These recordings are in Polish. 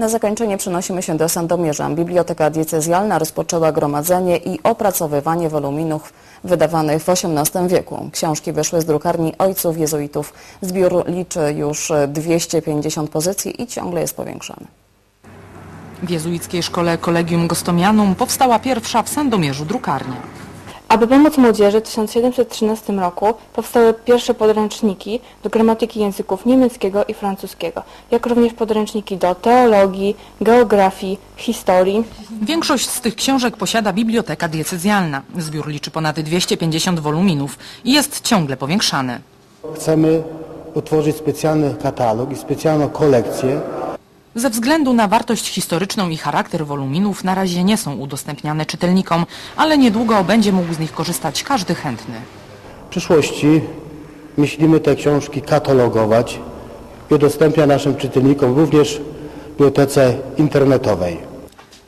Na zakończenie przenosimy się do Sandomierza. Biblioteka diecezjalna rozpoczęła gromadzenie i opracowywanie woluminów wydawanych w XVIII wieku. Książki wyszły z drukarni ojców jezuitów. Zbiór liczy już 250 pozycji i ciągle jest powiększany. W jezuickiej szkole Collegium Gostomianum powstała pierwsza w Sandomierzu drukarnia. Aby pomóc młodzieży w 1713 roku powstały pierwsze podręczniki do gramatyki języków niemieckiego i francuskiego, jak również podręczniki do teologii, geografii, historii. Większość z tych książek posiada biblioteka diecezjalna. Zbiór liczy ponad 250 woluminów i jest ciągle powiększany. Chcemy utworzyć specjalny katalog i specjalną kolekcję Ze względu na wartość historyczną i charakter woluminów na razie nie są udostępniane czytelnikom, ale niedługo będzie mógł z nich korzystać każdy chętny. W przyszłości myślimy te książki katalogować i udostępniać naszym czytelnikom również w bibliotece internetowej.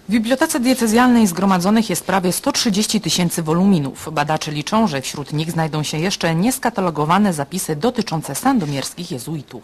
W bibliotece diecezjalnej zgromadzonych jest prawie 130 tysięcy woluminów. Badacze liczą, że wśród nich znajdą się jeszcze nieskatalogowane zapisy dotyczące sandomierskich jezuitów.